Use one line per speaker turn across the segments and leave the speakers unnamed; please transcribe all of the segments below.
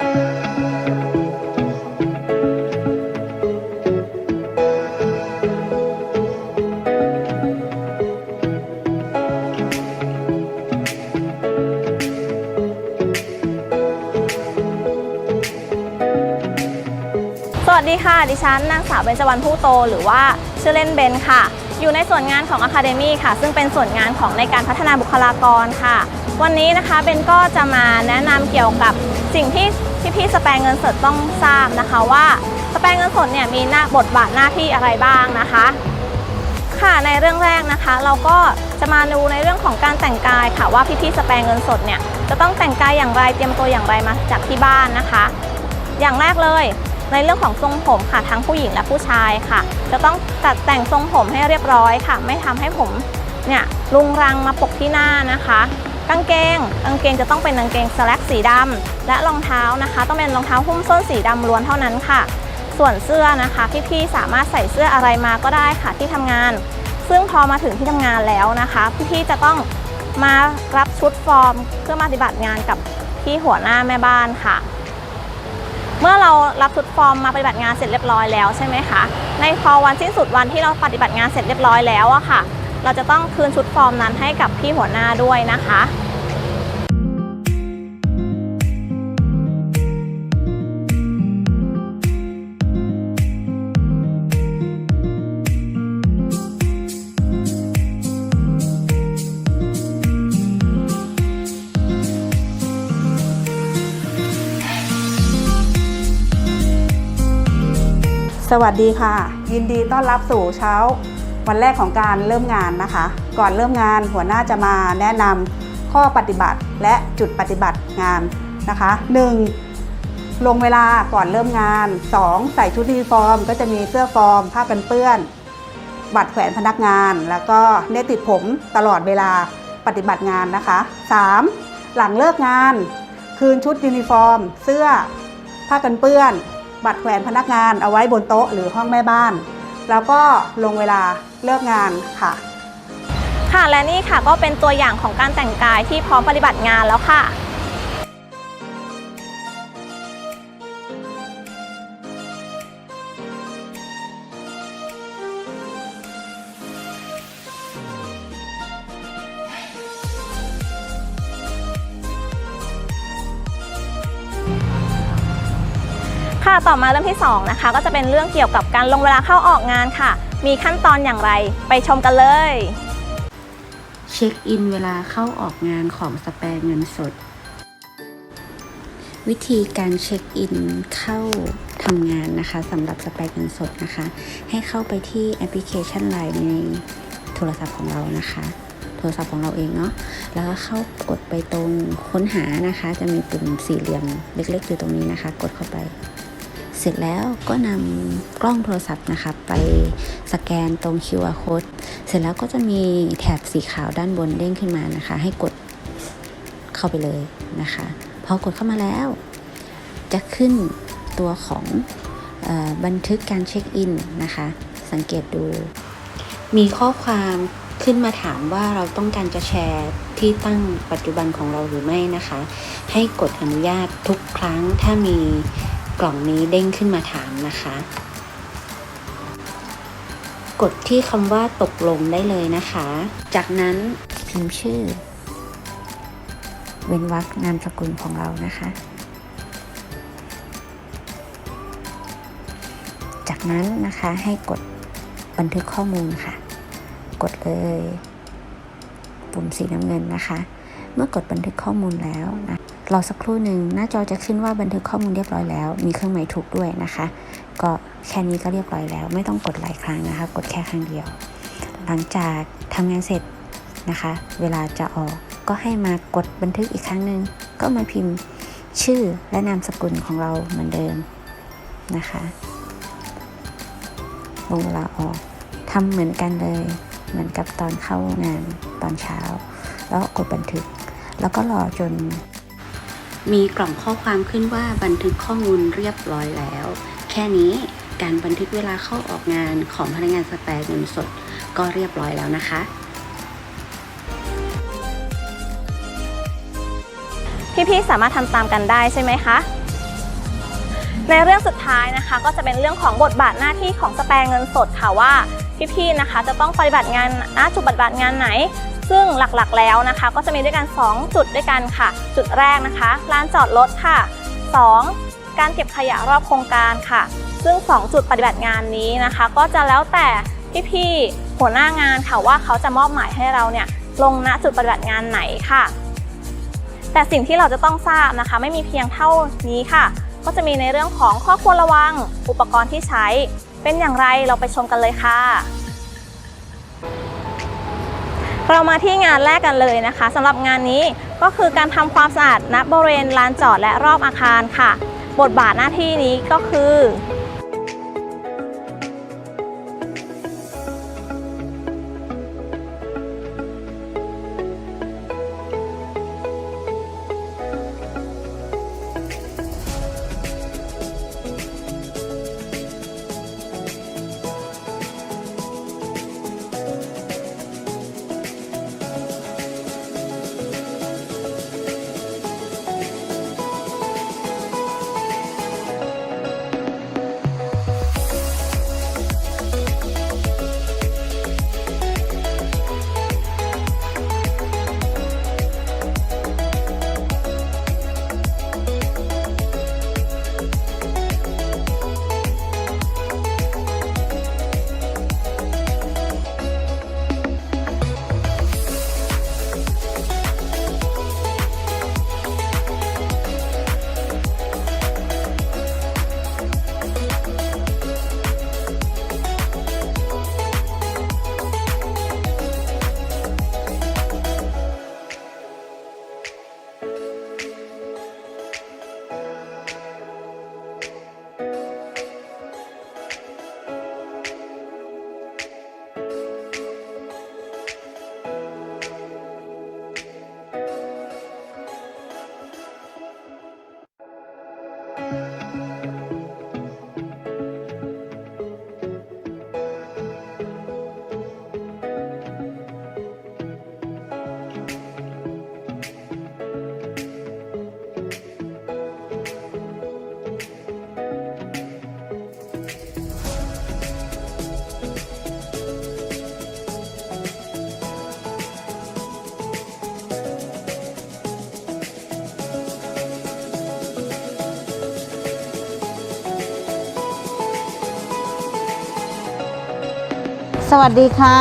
สวัสดีค่ะ ดิฉันนางสาวเบญจวรรณผู้โต หรือว่าชื่อเล่นเบนค่ะ อยู่ในส่วนงานของ Academy ค่ะ ซึ่งเป็นส่วนงานของในการพัฒนาบุคลากรค่ะ วันนี้นะคะเบนก็จะมาแนะนำเกี่ยวกับสิ่งที่พี่ๆสแปรเงินสดต้องทราบนะคะว่าสแปรเงินสดเนี่ยมีหน้าบทบาทหน้าที่อะไรบ้างนะคะ ค่ะในเรื่องแรกนะคะ เราก็จะมาดูในเรื่องของการแต่งกายค่ะว่าพี่ๆสแปรเงินสดเนี่ยจะต้องแต่งกายอย่างไรเตรียมตัวอย่างไรมาจากที่บ้านนะคะ อย่างแรกเลย ในเรื่องของทรงผมค่ะทั้งผู้หญิงและผู้ชายค่ะ จะต้องจัดแต่งทรงผมให้เรียบร้อยค่ะ ไม่ทำให้ผมเนี่ยรุงรังมาปกที่หน้านะคะกางเกงกางเกงจะต้องเป็นกางเกงสแลกสีดำและรองเท้านะคะ ต้องเป็นรองเท้าหุ้มส้นสีดำล้วนเท่านั้นค่ะ ส่วนเสื้อนะคะพี่ๆสามารถใส่เสื้ออะไรมาก็ได้ค่ะที่ทำงาน ซึ่งพอมาถึงที่ทำงานแล้วนะคะพี่ๆจะต้องมารับชุดฟอร์มเพื่อมาปฏิบัติงานกับพี่หัวหน้าแม่บ้านค่ะ เมื่อเรารับชุดฟอร์มมาปฏิบัติงานเสร็จเรียบร้อยแล้วใช่ไหมคะในพอวันสิ้นสุดวันที่เราปฏิบัติงานเสร็จเรียบร้อยแล้วอะค่ะ เราจะต้องคืนชุดฟอร์มนั้นให้กับพี่หัวหน้าด้วยนะคะ
สวัสดีค่ะ ยินดีต้อนรับสู่เช้า วันแรกของการเริ่มงานนะคะ ก่อนเริ่มงานหัวหน้าจะมาแนะนำข้อปฏิบัติและจุดปฏิบัติงานนะคะ 1. ลงเวลาก่อนเริ่มงาน 2. ใส่ชุดยูนิฟอร์ม ก็จะมีเสื้อฟอร์ม ผ้ากันเปื้อน บัตรแขวนพนักงาน แล้วก็เนตติดผมตลอดเวลาปฏิบัติงานนะคะ 3. หลังเลิกงาน คืนชุดยูนิฟอร์ม เสื้อผ้ากันเปื้อน บัตรแขวนพนักงานเอาไว้บนโต๊ะหรือห้องแม่บ้าน แล้วก็ลงเวลาเลิกงานค่ะ
ค่ะและนี่ค่ะก็เป็นตัวอย่างของการแต่งกายที่พร้อมปฏิบัติงานแล้วค่ะ ค่ะต่อมาเรื่องที่สองนะคะ ก็จะเป็นเรื่องเกี่ยวกับการลงเวลาเข้าออกงานค่ะ มีขั้นตอนอย่างไรไปชมกันเลย
เช็คอินเวลาเข้าออกงานของสแปร์เงินสด วิธีการเช็คอินเข้าทำงานนะคะสำหรับสแปร์เงินสดนะคะ ให้เข้าไปที่แอปพลิเคชัน Line ในโทรศัพท์ของเรานะคะ โทรศัพท์ของเราเองเนาะแล้วก็เข้ากดไปตรงค้นหานะคะ จะมีปุ่มสี่เหลี่ยมเล็ก ๆ อยู่ตรงนี้นะคะ กดเข้าไป เสร็จแล้วก็นำกล้องโทรศัพท์นะคะไปสแกนตรง QR code เสร็จแล้วก็จะมีแถบสีขาวด้านบนเด้งขึ้นมานะคะ ให้กดเข้าไปเลยนะคะพอกดเข้ามาแล้ว จะขึ้นตัวของออบันทึกการเช็คอินนะคะ สังเกตดู มีข้อความขึ้นมาถามว่าเราต้องการจะแชร์ที่ตั้งปัจจุบันของเราหรือไม่นะคะ ให้กดอนุญาตทุกครั้งถ้ามี กล่องนี้เด้งขึ้นมาถามนะคะ กดที่คำว่าตกลงได้เลยนะคะ จากนั้นพิมพ์ชื่อ เว้นวรรคนามสกุลของเรานะคะ จากนั้นนะคะให้กดบันทึกข้อมูลค่ะ กดเลย ปุ่มสีน้ำเงินนะคะ เมื่อกดบันทึกข้อมูลแล้วนะ รอสักครู่หนึ่งหน้าจอจะขึ้นว่าบันทึกข้อมูลเรียบร้อยแล้ว มีเครื่องหมายถูกด้วยนะคะ ก็แค่นี้ก็เรียบร้อยแล้ว ไม่ต้องกดหลายครั้งนะคะ กดแค่ครั้งเดียว หลังจากทำงานเสร็จนะคะ เวลาจะออกก็ให้มากดบันทึกอีกครั้งหนึ่งก็มาพิมพ์ชื่อและนามสกุลของเราเหมือนเดิมนะคะลงเวลาออกทำเหมือนกันเลย เหมือนกับตอนเข้างานตอนเช้า แล้วกดบันทึก แล้วก็รอจน มีกล่องข้อความขึ้นว่าบันทึกข้อมูลเรียบร้อยแล้ว แค่นี้การบันทึกเวลาเข้าออกงานของพนักงานสแปรเงินสดก็เรียบร้อยแล้วนะคะ
พี่ๆสามารถทำตามกันได้ใช่ไหมคะในเรื่องสุดท้ายนะคะ ก็จะเป็นเรื่องของบทบาทหน้าที่ของสแปรเงินสดค่ะว่าพี่ๆนะคะ จะต้องปฏิบัติงานณจุดปฏิบัติงานไหน ซึ่งหลักๆแล้วนะคะ ก็จะมีด้วยกัน 2 จุดด้วยกันค่ะ จุดแรกนะคะลานจอดรถค่ะ 2. การเก็บขยะรอบโครงการค่ะ ซึ่ง 2 จุดปฏิบัติงานนี้นะคะ ก็จะแล้วแต่พี่ๆหัวหน้างานค่ะว่าเขาจะมอบหมายให้เราเนี่ยลงณจุดปฏิบัติงานไหนค่ะ แต่สิ่งที่เราจะต้องทราบนะคะ ไม่มีเพียงเท่านี้ค่ะ ก็จะมีในเรื่องของข้อควรระวัง อุปกรณ์ที่ใช้ เป็นอย่างไรเราไปชมกันเลยค่ะ เรามาที่งานแรกกันเลยนะคะสำหรับงานนี้ก็คือการทำความสะอาดณบริเวณลานจอดและรอบอาคารค่ะ บทบาทหน้าที่นี้ก็คือ
สวัสดีค่ะ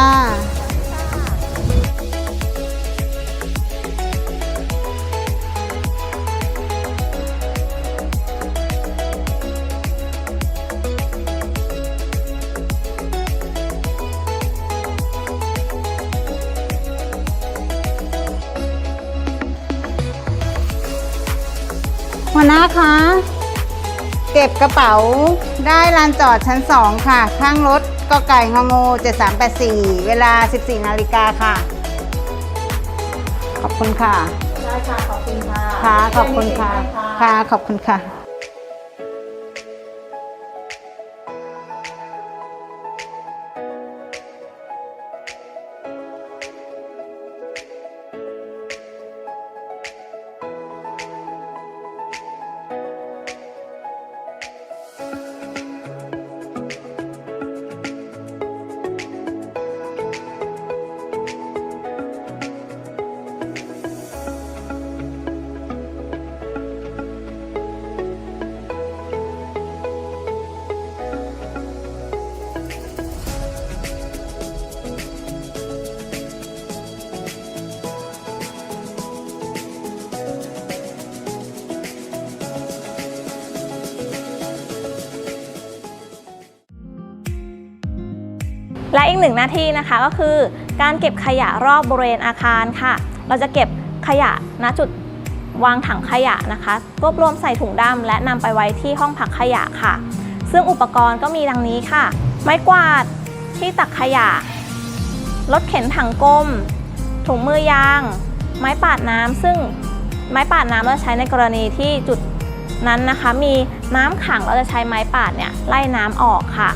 หัวหน้าคะเก็บกระเป๋าได้ลานจอดชั้น2ค่ะ ข้างรถ กไก่งองู7384 เวลา 14 นาฬิกาค่ะ ขอบคุณค่ะ
ได้ค่ะ ขอบคุณค่ะ
ค่ะ ขอบคุณค่ะ ค่ะ ขอบคุณค่ะ
และอีกหนึ่งหน้าที่นะคะก็คือ การเก็บขยะรอบบริเวณอาคารค่ะ เราจะเก็บขยะณจุดวางถังขยะนะคะรวบรวมใส่ถุงดำและนำไปไว้ที่ห้องพักขยะค่ะ ซึ่งอุปกรณ์ก็มีดังนี้ค่ะ ไม้กวาดที่ตักขยะ รถเข็นถังกลม ถุงมือยาง ไม้ปาดน้ำซึ่งไม้ปาดน้ำเราใช้ในกรณีที่จุดนั้นนะคะ มีน้ำขังเราจะใช้ไม้ปาดเนี่ยไล่น้ำออกค่ะ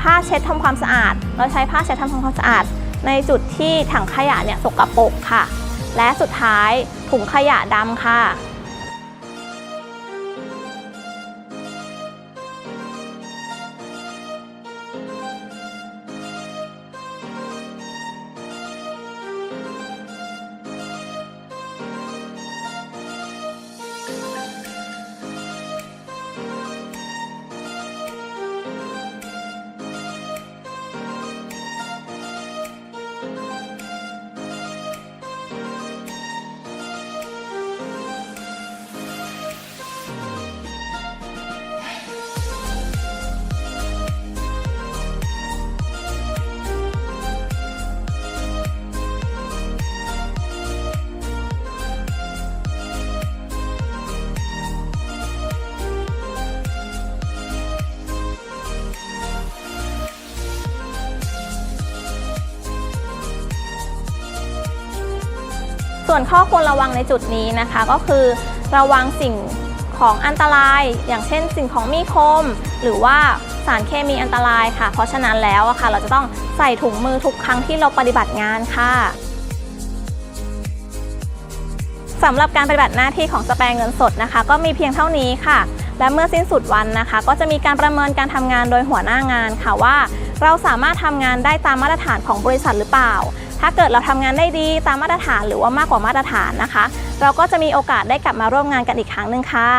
ผ้าเช็ดทำความสะอาด เราใช้ผ้าเช็ดทำความสะอาด ในจุดที่ถังขยะเนี่ยสกปรกค่ะ และสุดท้ายถุงขยะดำค่ะ ส่วนข้อควรระวังในจุดนี้นะคะก็คือ ระวังสิ่งของอันตราย อย่างเช่น สิ่งของมีคม หรือว่าสารเคมีอันตรายค่ะ เพราะฉะนั้นแล้วอะค่ะ เราจะต้องใส่ถุงมือทุกครั้งที่เราปฏิบัติงานค่ะสำหรับการปฏิบัติหน้าที่ของสแปร์เงินสดนะคะ ก็มีเพียงเท่านี้ค่ะ และเมื่อสิ้นสุดวันนะคะ ก็จะมีการประเมินการทำงานโดยหัวหน้างานค่ะว่า เราสามารถทำงานได้ตามมาตรฐานของบริษัทหรือเปล่า ถ้าเกิดเราทำงานได้ดีตามมาตรฐานหรือว่ามากกว่ามาตรฐานนะคะ เราก็จะมีโอกาสได้กลับมาร่วมงานกันอีกครั้งหนึ่งค่ะ